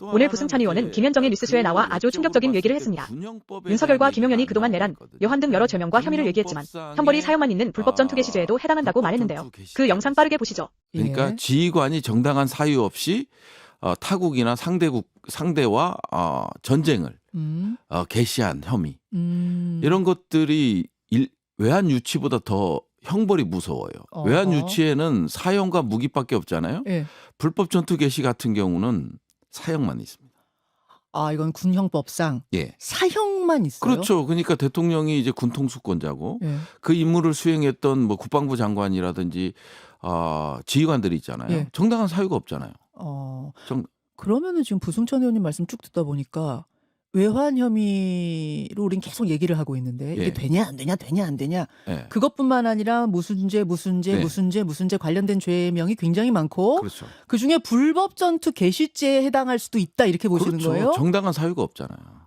오늘 부승찬 의원은 김현정의 뉴스쇼에 나와 아주 충격적인 얘기를 했습니다. 윤석열과 김용현이 그동안 내란, 여환 등 여러 죄명과 혐의를 얘기했지만 형벌이 사형만 있는 불법 전투 개 시죄에도 해당한다고 말했는데요. 그 영상 빠르게 보시죠. 그러니까 예. 지휘관이 정당한 사유 없이 어, 타국이나 상대국 상대와 어, 전쟁을 음, 어, 개시한 혐의 음. 이런 것들이 일, 외환 유치보다 더 형벌이 무서워요. 어허. 외환 유치에는 사형과 무기밖에 없잖아요. 예. 불법 전투 개시 같은 경우는 사형만 있습니다. 아 이건 군형법상 예. 사형만 있어요. 그렇죠. 그러니까 대통령이 이제 군통수권자고 예. 그 임무를 수행했던 뭐 국방부 장관이라든지 어, 지휘관들이 있잖아요. 예. 정당한 사유가 없잖아요. 어. 정- 그러면은 지금 부승찬 의원님 말씀 쭉 듣다 보니까 외환 혐의로 우린 계속 얘기를 하고 있는데 이게 예. 되냐 안 되냐 되냐 안 되냐 예. 그것뿐만 아니라 무슨 죄 무슨 죄 네. 무슨 죄 무슨 죄 관련된 죄명이 굉장히 많고 그렇죠. 그 중에 불법 전투 개시죄에 해당할 수도 있다 이렇게 보시는 그렇죠. 거예요? 정당한 사유가 없잖아요.